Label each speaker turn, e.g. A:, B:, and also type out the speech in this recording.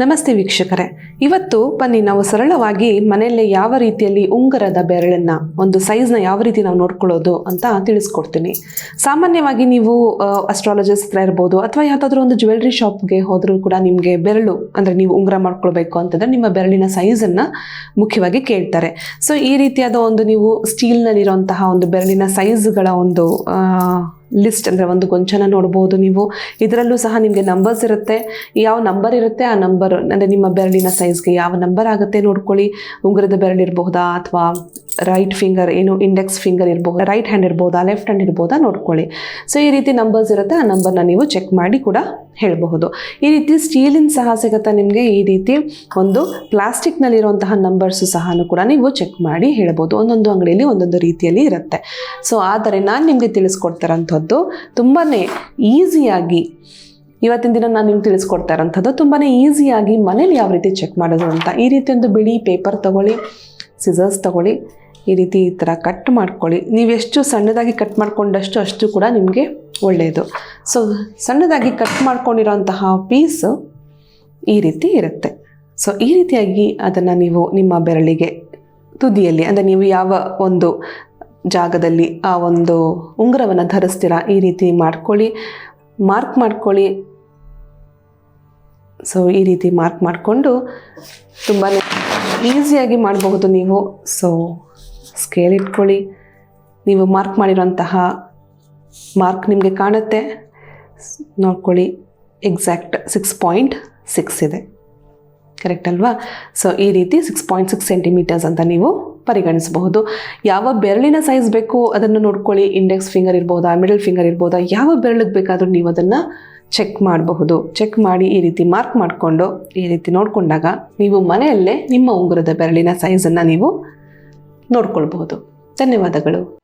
A: ನಮಸ್ತೆ ವೀಕ್ಷಕರೇ. ಇವತ್ತು ಬನ್ನಿ, ನಾವು ಸರಳವಾಗಿ ಮನೆಯಲ್ಲೇ ಯಾವ ರೀತಿಯಲ್ಲಿ ಉಂಗರದ ಬೆರಳನ್ನು, ಒಂದು ಸೈಜ್ನ ಯಾವ ರೀತಿ ನಾವು ನೋಡ್ಕೊಳ್ಳೋದು ಅಂತ ತಿಳಿಸ್ಕೊಡ್ತೀನಿ. ಸಾಮಾನ್ಯವಾಗಿ ನೀವು ಅಸ್ಟ್ರಾಲಜಿಸ್ಟ್ ಹತ್ರ ಇರ್ಬೋದು, ಅಥವಾ ಯಾವುದಾದ್ರೂ ಒಂದು ಜ್ಯುವೆಲ್ರಿ ಶಾಪ್ಗೆ ಹೋದರೂ ಕೂಡ ನಿಮಗೆ ಬೆರಳು, ಅಂದರೆ ನೀವು ಉಂಗುರ ಮಾಡ್ಕೊಳ್ಬೇಕು ಅಂತಂದರೆ ನಿಮ್ಮ ಬೆರಳಿನ ಸೈಜನ್ನು ಮುಖ್ಯವಾಗಿ ಕೇಳ್ತಾರೆ. ಸೊ ಈ ರೀತಿಯಾದ ಒಂದು ನೀವು ಸ್ಟೀಲ್ನಲ್ಲಿರುವಂತಹ ಒಂದು ಬೆರಳಿನ ಸೈಜ್ಗಳ ಒಂದು ಲಿಸ್ಟ್ ಅಂದರೆ ಒಂದು ಗೊಂಚನ ನೋಡ್ಬೋದು ನೀವು. ಇದರಲ್ಲೂ ಸಹ ನಿಮಗೆ ನಂಬರ್ಸ್ ಇರುತ್ತೆ. ಯಾವ ನಂಬರ್ ಇರುತ್ತೆ ಆ ನಂಬರ್ ಅಂದರೆ ನಿಮ್ಮ ಬೆರಳಿನ ಸೈಜ್ಗೆ ಯಾವ ನಂಬರ್ ಆಗುತ್ತೆ ನೋಡ್ಕೊಳ್ಳಿ. ಉಂಗುರದ ಬೆರಳಿರಬಹುದಾ ಅಥವಾ ರೈಟ್ ಫಿಂಗರ್ ಏನು ಇಂಡೆಕ್ಸ್ ಫಿಂಗರ್ ಇರಬಹುದು ರೈಟ್ ಹ್ಯಾಂಡ್ ಇರ್ಬೋದಾ ಲೆಫ್ಟ್ ಹ್ಯಾಂಡ್ ಇರ್ಬೋದಾ ನೋಡ್ಕೊಳ್ಳಿ. ಸೊ ಈ ರೀತಿ ನಂಬರ್ಸ್ ಇರುತ್ತೆ, ಆ ನಂಬರ್ನ ನೀವು ಚೆಕ್ ಮಾಡಿ ಕೂಡ ಹೇಳಬಹುದು. ಈ ರೀತಿ ಸ್ಟೀಲಿನ ಸಹ ಸಿಗುತ್ತಾ ನಿಮಗೆ? ಈ ರೀತಿ ಒಂದು ಪ್ಲಾಸ್ಟಿಕ್ನಲ್ಲಿರುವಂತಹ ನಂಬರ್ಸು ಸಹ ಕೂಡ ನೀವು ಚೆಕ್ ಮಾಡಿ ಹೇಳ್ಬೋದು. ಒಂದೊಂದು ಅಂಗಡಿಯಲ್ಲಿ ಒಂದೊಂದು ರೀತಿಯಲ್ಲಿ ಇರುತ್ತೆ. ಸೊ ಆದರೆ ನಾನು ನಿಮಗೆ ತಿಳಿಸ್ಕೊಡ್ತಾರಂಥದ್ದು ತುಂಬಾ ಈಸಿಯಾಗಿ ಇವತ್ತಿನ ದಿನ ನಾನು ನಿಮ್ಗೆ ತಿಳಿಸ್ಕೊಡ್ತಾ ಇರೋಂಥದ್ದು ತುಂಬಾ ಈಸಿಯಾಗಿ ಮನೇಲಿ ಯಾವ ರೀತಿ ಚೆಕ್ ಮಾಡೋದು ಅಂತ. ಈ ರೀತಿ ಒಂದು ಬಿಳಿ ಪೇಪರ್ ತಗೊಳ್ಳಿ ಸಿಸರ್ಸ್ ತಗೊಳ್ಳಿ ಈ ರೀತಿ ಈ ಥರ ಕಟ್ ಮಾಡ್ಕೊಳ್ಳಿ. ನೀವು ಎಷ್ಟು ಸಣ್ಣದಾಗಿ ಕಟ್ ಮಾಡಿಕೊಂಡಷ್ಟು ಅಷ್ಟು ಕೂಡ ನಿಮಗೆ ಒಳ್ಳೆಯದು ಸೊ ಸಣ್ಣದಾಗಿ ಕಟ್ ಮಾಡ್ಕೊಂಡಿರೋಂತಹ ಪೀಸು ಈ ರೀತಿ ಇರುತ್ತೆ. ಸೊ ಈ ರೀತಿಯಾಗಿ ಅದನ್ನು ನೀವು ನಿಮ್ಮ ಬೆರಳಿಗೆ ತುದಿಯಲ್ಲಿ, ಅಂದರೆ ನೀವು ಯಾವ ಒಂದು ಜಾಗದಲ್ಲಿ ಆ ಒಂದು ಉಂಗುರವನ್ನು ಧರಿಸ್ತೀರಾ, ಈ ರೀತಿ ಮಾಡ್ಕೊಳ್ಳಿ. ಮಾರ್ಕ್ ಮಾಡ್ಕೊಳ್ಳಿ. ಸೊ ಈ ರೀತಿ ಮಾರ್ಕ್ ಮಾಡಿಕೊಂಡು ತುಂಬಾ ಈಸಿಯಾಗಿ ಮಾಡಬಹುದು ನೀವು. ಸೊ ಸ್ಕೇಲ್ ಇಟ್ಕೊಳ್ಳಿ. ನೀವು ಮಾರ್ಕ್ ಮಾಡಿರೋಂತಹ ಮಾರ್ಕ್ ನಿಮಗೆ ಕಾಣುತ್ತೆ. ನೋಡ್ಕೊಳ್ಳಿ. ಎಕ್ಸಾಕ್ಟ್ ಸಿಕ್ಸ್ ಪಾಯಿಂಟ್ ಸಿಕ್ಸ್ ಇದೆ. ಕರೆಕ್ಟ್ ಅಲ್ವಾ? ಸೊ, ಈ ರೀತಿ ಸಿಕ್ಸ್ ಪಾಯಿಂಟ್ ಸಿಕ್ಸ್ ಸೆಂಟಿಮೀಟರ್ಸ್ ಅಂತ ನೀವು ಪರಿಗಣಿಸಬಹುದು. ಯಾವ ಬೆರಳಿನ ಸೈಜ್ ಬೇಕು ಅದನ್ನು ನೋಡ್ಕೊಳ್ಳಿ. ಇಂಡೆಕ್ಸ್ ಫಿಂಗರ್ ಇರ್ಬೋದಾ? ಮಿಡಲ್ ಫಿಂಗರ್ ಇರ್ಬೋದಾ? ಯಾವ ಬೆರಳಿಗೆ ಬೇಕಾದರೂ ನೀವು ಅದನ್ನು ಚೆಕ್ ಮಾಡಬಹುದು. ಚೆಕ್ ಮಾಡಿ ಈ ರೀತಿ ಮಾರ್ಕ್ ಮಾಡಿಕೊಂಡು, ಈ ರೀತಿ ನೋಡಿಕೊಂಡಾಗ ನೀವು ಮನೆಯಲ್ಲೇ ನಿಮ್ಮ ಉಂಗುರದ ಬೆರಳಿನ ಸೈಜನ್ನು ನೀವು ನೋಡ್ಕೊಳ್ಬಹುದು. ಧನ್ಯವಾದಗಳು.